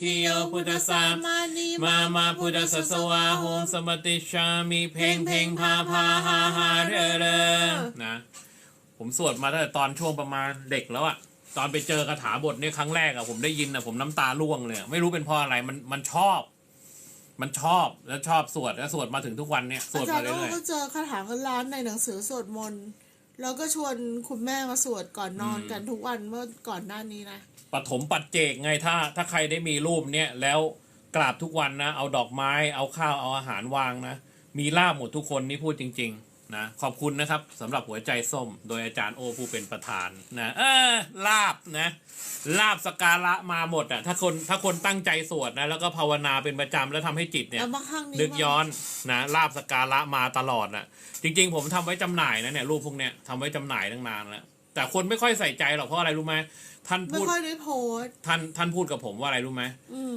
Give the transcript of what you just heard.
ทิโยพุทธสามานีมามาพุทธสสวาโหมสมติชามีเพลงเพลงพาพาฮาฮาเรเรนะ ผมสวดมาตั้งแต่ตอนช่วงประมาณเด็กแล้วอะตอนไปเจอคาถาบทเนี่ยครั้งแรกอะผมได้ยินอะผมน้ำตาร่วงเลยอะไม่รู้เป็นเพราะอะไรมันมันชอบ มันชอบแล้วชอบสวดแล้วสวดมาถึงทุกวันเนี่ยสอาวดจารมาย์โอ้เรื่อยก็เจอคาถาเงินล้านในหนังสือสวดมนต์ แล้วก็ชวนคุณแม่มาสวดก่อนนอนกันทุกวันเมื่อก่อนหน้านี้นะๆปฐมปัจเจกไงถ้า ถ้าใครได้มีรูปเนี่ยแล้วกราบทุกวันนะ เอาดอกไม้เอาข้าวเอาอาหารวางนะ มีลาบหมดทุกคนนี่พูดจริง ๆ นะ ขอบคุณนะครับสำหรับหัวใจส้ม โดยอาจารย์โอผู้เป็นประธานนะ เออลาบนะ ลาบสกการะมาหมดอะ ถ้าคนถ้าคนตั้งใจสวดนะ แล้วก็ภาวนาเป็นประจำแล้วทำให้จิตเนี่ยแล้วบางครั้งนี้นึกย้อนนะลาบสกการะมาตลอดน่ะ จริง ๆ ผมทำไว้จำหน่ายนะเนี่ยรูปพวกเนี้ยทำไว้จำหน่ายตั้งนานแล้วแต่คนไม่ค่อยใส่ใจหรอกเพราะอะไรรู้ไหมท่านไม่พูดค่อยได้โพสต์ท่านท่านพูดกับผมว่าอะไรรู้ไหมอืม